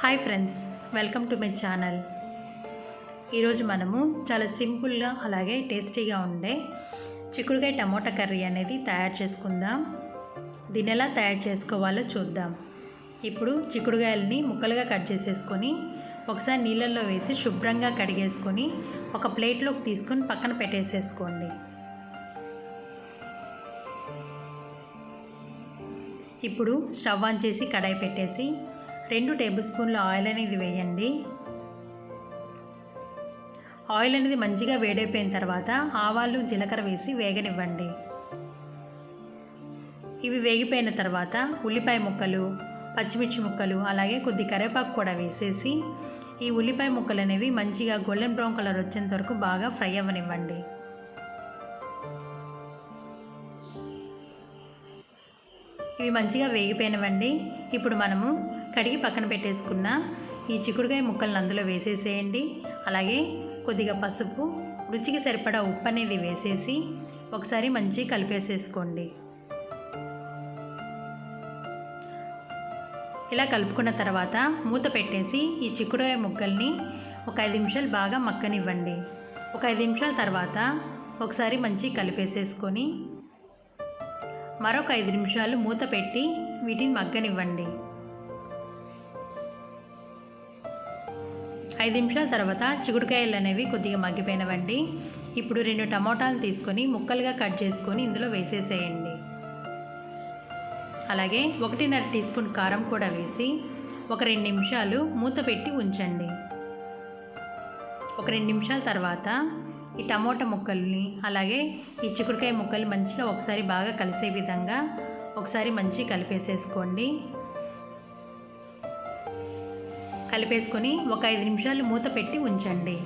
Hi friends welcome to my channel. ఈరోజు మనము చాలా సింపుల్గా అలాగే టేస్టీగా ఉండే చిక్కుడుకాయ టమోటా కర్రీ అనేది తయారు చేసుకుందాం. దీన్ని ఎలా తయారు చేసుకోవాలో చూద్దాం. ఇప్పుడు చిక్కుడుకాయలని ముక్కలుగా కట్ చేసేసుకొని ఒకసారి నీళ్ళల్లో వేసి శుభ్రంగా కడిగేసుకొని ఒక ప్లేట్లోకి తీసుకొని పక్కన పెట్టేసేసుకోండి. ఇప్పుడు స్టవ్ ఆన్ చేసి కడాయి పెట్టేసి రెండు టేబుల్ స్పూన్ల ఆయిల్ అనేది వేయండి. ఆయిల్ అనేది మంచిగా వేడైపోయిన తర్వాత ఆవాలు జీలకర్ర వేసి వేగనివ్వండి. ఇవి వేగిపోయిన తర్వాత ఉల్లిపాయ ముక్కలు పచ్చిమిర్చి ముక్కలు అలాగే కొద్ది కరివేపాకు కూడా వేసేసి ఈ ఉల్లిపాయ ముక్కలు అనేవి మంచిగా గోల్డెన్ బ్రౌన్ కలర్ వచ్చేంత వరకు బాగా ఫ్రై అవ్వనివ్వండి. ఇవి మంచిగా వేగిపోయినవండి. ఇప్పుడు మనము కడిగి పక్కన పెట్టేసుకున్న ఈ చిక్కుడుకాయ ముక్కలను అందులో వేసేసేయండి. అలాగే కొద్దిగా పసుపు రుచికి సరిపడా ఉప్పు అనేది వేసేసి ఒకసారి మంచి కలిపేసేసుకోండి. ఇలా కలుపుకున్న తర్వాత మూత పెట్టేసి ఈ చిక్కుడుకాయ ముక్కల్ని ఒక ఐదు నిమిషాలు బాగా మక్కనివ్వండి. ఒక ఐదు నిమిషాల తర్వాత ఒకసారి మంచి కలిపేసేసుకొని మరొక ఐదు నిమిషాలు మూత పెట్టి వీటిని మగ్గనివ్వండి. ఐదు నిమిషాల తర్వాత చిగుడుకాయలు అనేవి కొద్దిగా మగ్గిపోయినవండి. ఇప్పుడు రెండు టమోటాలు తీసుకొని ముక్కలుగా కట్ చేసుకొని ఇందులో వేసేసేయండి. అలాగే ఒకటిన్నర టీ స్పూన్ కారం కూడా వేసి ఒక రెండు నిమిషాలు మూత పెట్టి ఉంచండి. ఒక రెండు నిమిషాల తర్వాత ఈ టమోటా ముక్కల్ని అలాగే ఈ చిక్కుడుకాయ ముక్కలు మంచిగా ఒకసారి బాగా కలిసే విధంగా ఒకసారి మంచి కలిపేసేసుకోండి. కలిపేసుకొని ఒక ఐదు నిమిషాలు మూత పెట్టి ఉంచండి.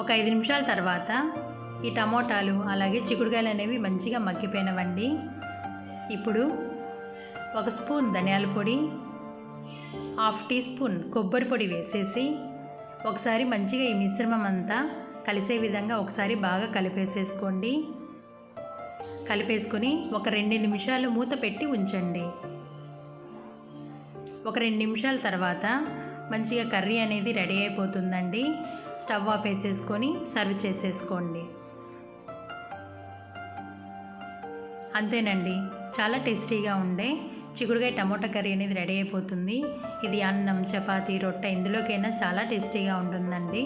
ఒక ఐదు నిమిషాల తర్వాత ఈ టమోటాలు అలాగే చిక్కుడుకాయలు అనేవి మంచిగా మగ్గిపోయినవండి. ఇప్పుడు ఒక స్పూన్ ధనియాల పొడి హాఫ్ టీ స్పూన్ కొబ్బరి పొడి వేసేసి ఒకసారి మంచిగా ఈ మిశ్రమం అంతా కలిసే విధంగా ఒకసారి బాగా కలిపేసేసుకోండి. కలిపేసుకొని ఒక రెండు నిమిషాలు మూత పెట్టి ఉంచండి. ఒక రెండు నిమిషాల తర్వాత మంచిగా కర్రీ అనేది రెడీ అయిపోతుందండి. స్టవ్ ఆఫ్ వేసేసుకొని సర్వ్ చేసేసుకోండి. అంతేనండి చాలా టేస్టీగా ఉండే చిగుడుగాయ టమోటా కర్రీ అనేది రెడీ అయిపోతుంది. ఇది అన్నం చపాతి రొట్టె ఇందులోకైనా చాలా టేస్టీగా ఉంటుందండి.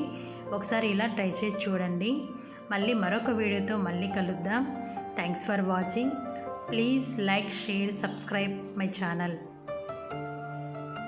ఒకసారి ఇలా ట్రై చేసి చూడండి. మళ్ళీ మరొక వీడియోతో మళ్ళీ కలుద్దాం. Thanks for watching. Please like, share, subscribe my channel.